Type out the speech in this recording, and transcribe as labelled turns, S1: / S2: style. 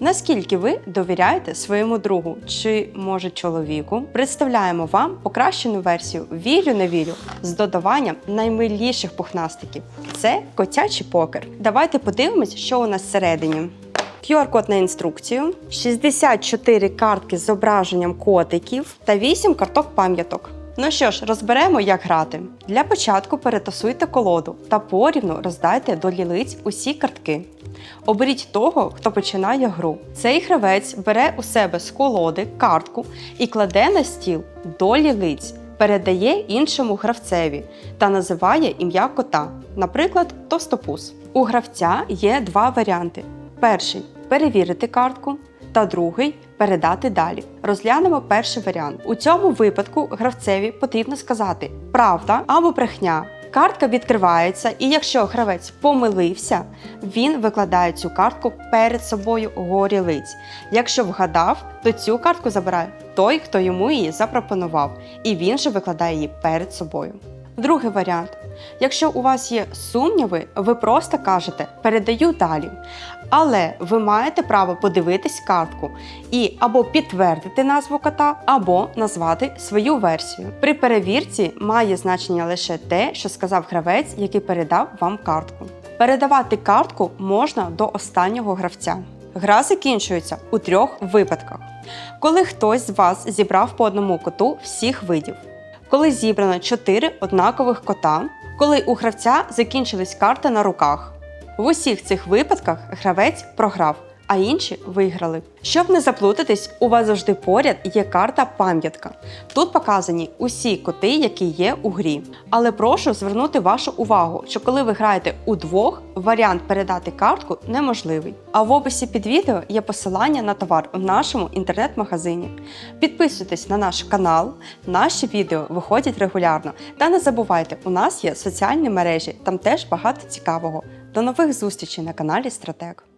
S1: Наскільки ви довіряєте своєму другу чи може чоловіку? Представляємо вам покращену версію Вірю не вірю з додаванням наймиліших пухнастиків. Це котячий покер. Давайте подивимось, що у нас всередині. QR-код на інструкцію, 64 картки з зображенням котиків та 8 карток пам'яток. Ну що ж, розберемо, як грати. Для початку перетасуйте колоду та порівну роздайте до лілиць усі картки. Оберіть того, хто починає гру. Цей гравець бере у себе з колоди картку і кладе на стіл до лілиць, передає іншому гравцеві та називає ім'я кота, наприклад, товстопус. У гравця є два варіанти: перший перевірити картку, та другий передати далі. Розглянемо перший варіант. У цьому випадку гравцеві потрібно сказати правда або брехня. Картка відкривається, і якщо гравець помилився, він викладає цю картку перед собою горі лиць. Якщо вгадав, то цю картку забирає той, хто йому її запропонував, і він же викладає її перед собою. Другий варіант. Якщо у вас є сумніви, ви просто кажете передаю далі. Але ви маєте право подивитись картку і або підтвердити назву кота, або назвати свою версію. При перевірці має значення лише те, що сказав гравець, який передав вам картку. Передавати картку можна до останнього гравця. Гра закінчується у трьох випадках: коли хтось з вас зібрав по одному коту всіх видів, коли зібрано 4 однакових кота, коли у гравця закінчились карти на руках. В усіх цих випадках гравець програв, а інші виграли. Щоб не заплутатись, у вас завжди поряд є карта пам'ятка. Тут показані усі коти, які є у грі. Але прошу звернути вашу увагу, що коли ви граєте удвох, варіант передати картку неможливий. А в описі під відео є посилання на товар у нашому інтернет-магазині. Підписуйтесь на наш канал, наші відео виходять регулярно. Та не забувайте, у нас є соціальні мережі, там теж багато цікавого. До нових зустрічей на каналі Стратег.